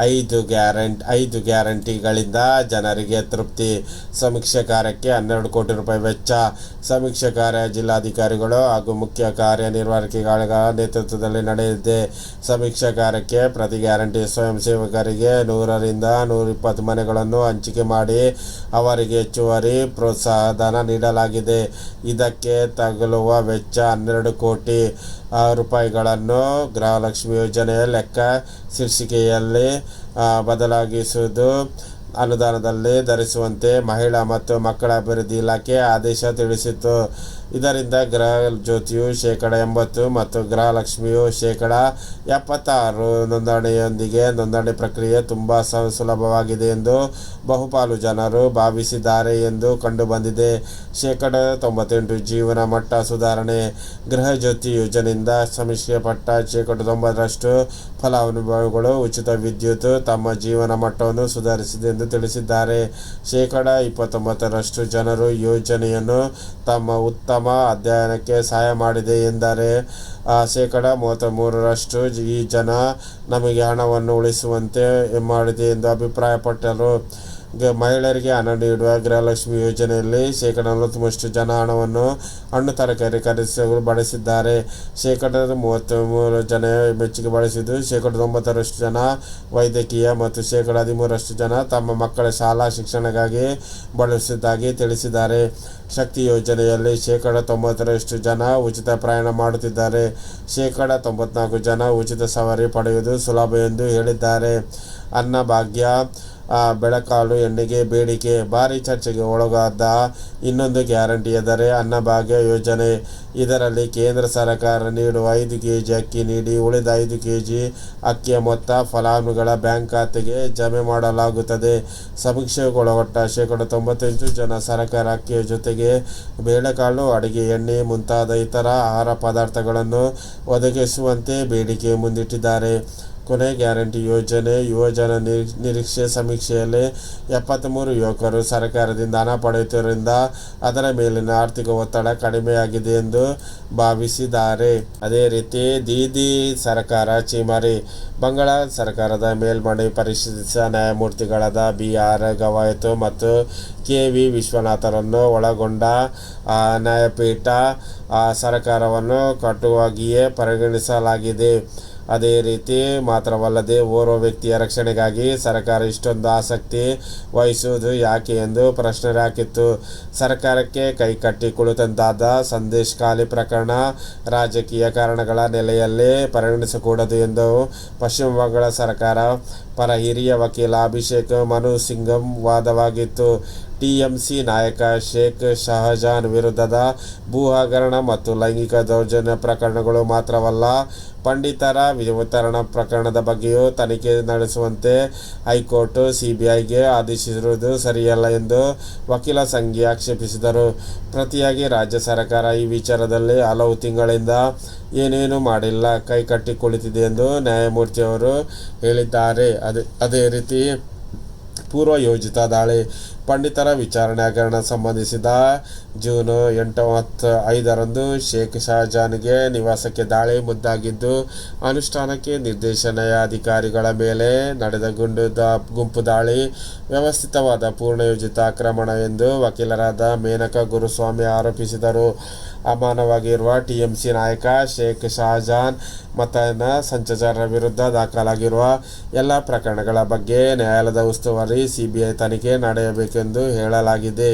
ಐದು ಗ್ಯಾರಂಟಿ, ಐದು ಗ್ಯಾರಂಟಿಗಳಿಂದ ಜನರಿಗೆ ತೃಪ್ತಿ. ಸಮೀಕ್ಷೆ ಕಾರ್ಯಕ್ಕೆ ಹನ್ನೆರಡು ಕೋಟಿ ರೂಪಾಯಿ ವೆಚ್ಚ. ಸಮೀಕ್ಷೆ ಕಾರ್ಯ ಜಿಲ್ಲಾಧಿಕಾರಿಗಳು ಹಾಗೂ ಮುಖ್ಯ ಕಾರ್ಯನಿರ್ವಾಹಕಿಗಳ ನೇತೃತ್ವದಲ್ಲಿ ನಡೆದಿದೆ. ಸಮೀಕ್ಷೆ ಕಾರ್ಯಕ್ಕೆ ಪ್ರತಿ ಗ್ಯಾರಂಟಿ ಸ್ವಯಂ ಸೇವಕರಿಗೆ ನೂರರಿಂದ ನೂರ ಇಪ್ಪತ್ತು ಮನೆಗಳನ್ನು ಹಂಚಿಕೆ ಮಾಡಿ ಅವರಿಗೆ ಹೆಚ್ಚುವರಿ ಪ್ರೋತ್ಸಾಹ ಧನ ನೀಡಲಾಗಿದೆ. ಇದಕ್ಕೆ ತಗಲುವ ವೆಚ್ಚ ಹನ್ನೆರಡು ಕೋಟಿ ರೂಪಾಯಿಗಳನ್ನು ಗೃಹಲಕ್ಷ್ಮಿ ಯೋಜನೆಯ ಲೆಕ್ಕ ಶೀರ್ಷಿಕೆಯಲ್ಲಿ ಬದಲಾಗಿಸುವುದು. ಅನುದಾನದಲ್ಲಿ ಧರಿಸುವಂತೆ ಮಹಿಳಾ ಮತ್ತು ಮಕ್ಕಳ ಅಭಿವೃದ್ಧಿ ಇಲಾಖೆ ಆದೇಶ ತಿಳಿಸಿತು ಇದರಿಂದ ಗ್ರಹ ಜ್ಯೋತಿಯು ಶೇಕಡ ಎಂಬತ್ತು ಮತ್ತು ಗೃಹಲಕ್ಷ್ಮಿಯು ಶೇಕಡ ಎಪ್ಪತ್ತಾರು. ನೋಂದಣಿಯೊಂದಿಗೆ ನೋಂದಣಿ ಪ್ರಕ್ರಿಯೆ ತುಂಬ ಸುಲಭವಾಗಿದೆ ಎಂದು ಬಹುಪಾಲು ಜನರು ಭಾವಿಸಿದ್ದಾರೆ ಎಂದು ಕಂಡುಬಂದಿದೆ. ಶೇಕಡ ತೊಂಬತ್ತೆಂಟು ಜೀವನ ಮಟ್ಟ ಸುಧಾರಣೆ. ಗೃಹ ಜ್ಯೋತಿ ಯೋಜನೆಯಿಂದ ಸಮೀಕ್ಷೆಪಟ್ಟ ಶೇಕಡ ತೊಂಬತ್ತರಷ್ಟು ಫಲಾನುಭವಿಗಳು ಉಚಿತ ವಿದ್ಯುತ್ ತಮ್ಮ ಜೀವನ ಮಟ್ಟವನ್ನು ಸುಧಾರಿಸಿದೆ ಎಂದು ತಿಳಿಸಿದ್ದಾರೆ. ಶೇಕಡ ಇಪ್ಪತ್ತೊಂಬತ್ತರಷ್ಟು ಜನರು ಯೋಜನೆಯನ್ನು ತಮ್ಮ ಉತ್ತಮ ಅಧ್ಯಯನಕ್ಕೆ ಸಹಾಯ ಮಾಡಿದೆ ಎಂದರೆ ಶೇಕಡ ಮೂವತ್ತ ಮೂರರಷ್ಟು ಈ ಜನ ನಮಗೆ ಹಣವನ್ನು ಉಳಿಸುವಂತೆ ಮಾಡಿದೆ ಎಂದು ಅಭಿಪ್ರಾಯಪಟ್ಟರು. ಮಹಿಳೆಯರಿಗೆ ಹಣ ನೀಡುವ ಗೃಹಲಕ್ಷ್ಮಿ ಯೋಜನೆಯಲ್ಲಿ ಶೇಕಡ ನಲವತ್ತರಷ್ಟು ಜನ ಹಣವನ್ನು ಹಣ್ಣು ತರಕಾರಿ ಖರೀದಿಸಲು ಬಳಸಿದ್ದಾರೆ. ಶೇಕಡ ಮೂವತ್ತ್ಮೂರು ಜನ ಮೆಚ್ಚುಗೆ ಬಳಸಿದ್ದು ಶೇಕಡ ತೊಂಬತ್ತರಷ್ಟು ಜನ ವೈದ್ಯಕೀಯ ಮತ್ತು ಶೇಕಡ ಹದಿಮೂರಷ್ಟು ಜನ ತಮ್ಮ ಮಕ್ಕಳ ಶಾಲಾ ಶಿಕ್ಷಣಕ್ಕಾಗಿ ಬಳಸಿದ್ದಾಗಿ ತಿಳಿಸಿದ್ದಾರೆ. ಶಕ್ತಿ ಯೋಜನೆಯಲ್ಲಿ ಶೇಕಡ ತೊಂಬತ್ತರಷ್ಟು ಜನ ಉಚಿತ ಪ್ರಯಾಣ ಮಾಡುತ್ತಿದ್ದಾರೆ. ಶೇಕಡ ತೊಂಬತ್ನಾಲ್ಕು ಜನ ಉಚಿತ ಸವಾರಿ ಪಡೆಯುವುದು ಸುಲಭ ಎಂದು ಹೇಳಿದ್ದಾರೆ. ಅನ್ನಭಾಗ್ಯ ಬೆಳಕಾಲು, ಎಣ್ಣೆಗೆ, ಬೇಡಿಕೆ, ಭಾರಿ ಚರ್ಚೆಗೆ ಒಳಗಾದ ಇನ್ನೊಂದು ಗ್ಯಾರಂಟಿ ಎಂದರೆ ಅನ್ನಭಾಗ್ಯ ಯೋಜನೆ. ಇದರಲ್ಲಿ ಕೇಂದ್ರ ಸರ್ಕಾರ ನೀಡುವ ಐದು ಕೆ ಜಿ ಅಕ್ಕಿ ನೀಡಿ ಉಳಿದ ಐದು ಕೆ ಜಿ ಅಕ್ಕಿಯ ಮೊತ್ತ ಫಲಾನುಭವಿಗಳ ಬ್ಯಾಂಕ್ ಖಾತೆಗೆ ಜಮೆ ಮಾಡಲಾಗುತ್ತದೆ. ಸಮೀಕ್ಷೆಗೊಳಪಟ್ಟ ಶೇಕಡ ತೊಂಬತ್ತೆಂಟು ಜನ ಸರ್ಕಾರ ಅಕ್ಕಿಯ ಜೊತೆಗೆ ಬೇಳೆಕಾಳು, ಅಡಿಗೆ, ಎಣ್ಣೆ ಮುಂತಾದ ಇತರ ಆಹಾರ ಪದಾರ್ಥಗಳನ್ನು ಒದಗಿಸುವಂತೆ ಬೇಡಿಕೆ ಮುಂದಿಟ್ಟಿದ್ದಾರೆ. ಕೊನೆ ಗ್ಯಾರಂಟಿ ಯೋಜನೆ, ಯುವಜನ ನಿರೀ- ನಿರೀಕ್ಷೆ ಸಮೀಕ್ಷೆಯಲ್ಲಿ ಎಪ್ಪತ್ತ್ಮೂರು ಯುವಕರು ಸರ್ಕಾರದಿಂದ ಹಣ ಪಡೆಯುತ್ತಿರುವುದರಿಂದ ಅದರ ಮೇಲಿನ ಆರ್ಥಿಕ ಒತ್ತಡ ಕಡಿಮೆಯಾಗಿದೆ ಎಂದು ಭಾವಿಸಿದ್ದಾರೆ. ಅದೇ ರೀತಿ ದೀದಿ ಸರ್ಕಾರ ಚೀಮಾರಿ, ಬಂಗಾಳ ಸರ್ಕಾರದ ಮೇಲ್ಮನವಿ ಪರಿಶೀಲಿಸಿದ ನ್ಯಾಯಮೂರ್ತಿಗಳಾದ ಬಿ ಆರ್ ಗವಾಯತು ಮತ್ತು ಕೆ ವಿ ವಿಶ್ವನಾಥರನ್ನು ಒಳಗೊಂಡ ನ್ಯಾಯಪೀಠ ಸರ್ಕಾರವನ್ನು ಕಟುವಾಗಿಯೇ ಪರಿಗಣಿಸಲಾಗಿದೆ. ಅದೇ ರೀತಿ ಮಾತ್ರವಲ್ಲದೆ ಓರ್ವ ವ್ಯಕ್ತಿಯ ರಕ್ಷಣೆಗಾಗಿ ಸರ್ಕಾರ ಇಷ್ಟೊಂದು ಆಸಕ್ತಿ ವಹಿಸುವುದು ಯಾಕೆ ಎಂದು ಪ್ರಶ್ನೆ ಹಾಕಿತ್ತು. ಸರ್ಕಾರಕ್ಕೆ ಕೈಕಟ್ಟಿ ಕುಳಿತಂತಾದ ಸಂದೇಶ್ ಖಾಲಿ ಪ್ರಕರಣ ರಾಜಕೀಯ ಕಾರಣಗಳ ನೆಲೆಯಲ್ಲಿ ಪರಿಗಣಿಸಕೂಡದು ಎಂದು ಪಶ್ಚಿಮ ಬಂಗಾಳ ಸರ್ಕಾರ. ಪರ ಹಿರಿಯ ವಕೀಲ ಅಭಿಷೇಕ್ ಮನು ಸಿಂಗಂ ವಾದವಾಗಿತ್ತು. ಟಿಎಂಸಿ ನಾಯಕ ಶೇಖ್ ಶಹಜಾನ್ ವಿರುದ್ಧದ ಭೂ ಹಗರಣ ಮತ್ತು ಲೈಂಗಿಕ ದೌರ್ಜನ್ಯ ಪ್ರಕರಣಗಳು ಮಾತ್ರವಲ್ಲ, ಪಂಡಿತರ ವಿತರಣ ಪ್ರಕರಣದ ಬಗ್ಗೆಯೂ ತನಿಖೆ ನಡೆಸುವಂತೆ ಹೈಕೋರ್ಟ್ ಸಿಬಿಐಗೆ ಆದೇಶಿಸಿರುವುದು ಸರಿಯಲ್ಲ ಎಂದು ವಕೀಲ ಸಂಘಿ ಆಕ್ಷೇಪಿಸಿದರು. ಪ್ರತಿಯಾಗಿ ರಾಜ್ಯ ಸರ್ಕಾರ ಈ ವಿಚಾರದಲ್ಲಿ ಹಲವು ತಿಂಗಳಿಂದ ಏನೇನು ಮಾಡಿಲ್ಲ ಕೈಕಟ್ಟಿ ಕುಳಿತಿದೆ ಎಂದು ನ್ಯಾಯಮೂರ್ತಿಯವರು ಹೇಳಿದ್ದಾರೆ. ಅದೇ ಅದೇ ರೀತಿ ಪೂರ್ವ ಯೋಜಿತ ದಾಳಿ ಪಂಡಿತರ ವಿಚಾರಣೆ ಹಗರಣ ಸಂಬಂಧಿಸಿದ ಜೂನ್ ಎಂಟು ಮತ್ತು ಐದರಂದು ಶೇಖ್ ಶಹಜಾನ್ಗೆ ನಿವಾಸಕ್ಕೆ ದಾಳಿ ಮುದ್ದಾಗಿದ್ದು ಅನುಷ್ಠಾನಕ್ಕೆ ನಿರ್ದೇಶನಾಧಿಕಾರಿಗಳ ಮೇಲೆ ನಡೆದ ಗುಂಡು ಗುಂಪು ದಾಳಿ ವ್ಯವಸ್ಥಿತವಾದ ಪೂರ್ಣಯೋಜಿತ ಆಕ್ರಮಣ ಎಂದು ವಕೀಲರಾದ ಮೇನಕ ಗುರುಸ್ವಾಮಿ ಆರೋಪಿಸಿದರು. ಅಮಾನವಾಗಿರುವ ಟಿಎಂಸಿ ನಾಯಕ ಶೇಖ್ ಶಹಜಾನ್ ಮತನ ಸಂಚಚಾರರ ವಿರುದ್ಧ ದಾಖಲಾಗಿರುವ ಎಲ್ಲ ಪ್ರಕರಣಗಳ ಬಗ್ಗೆ ನ್ಯಾಯಾಲಯದ ಉಸ್ತುವಾರಿ ಸಿಬಿಐ ತನಿಖೆ ನಡೆಯಬೇಕೆಂದು ಹೇಳಲಾಗಿದೆ.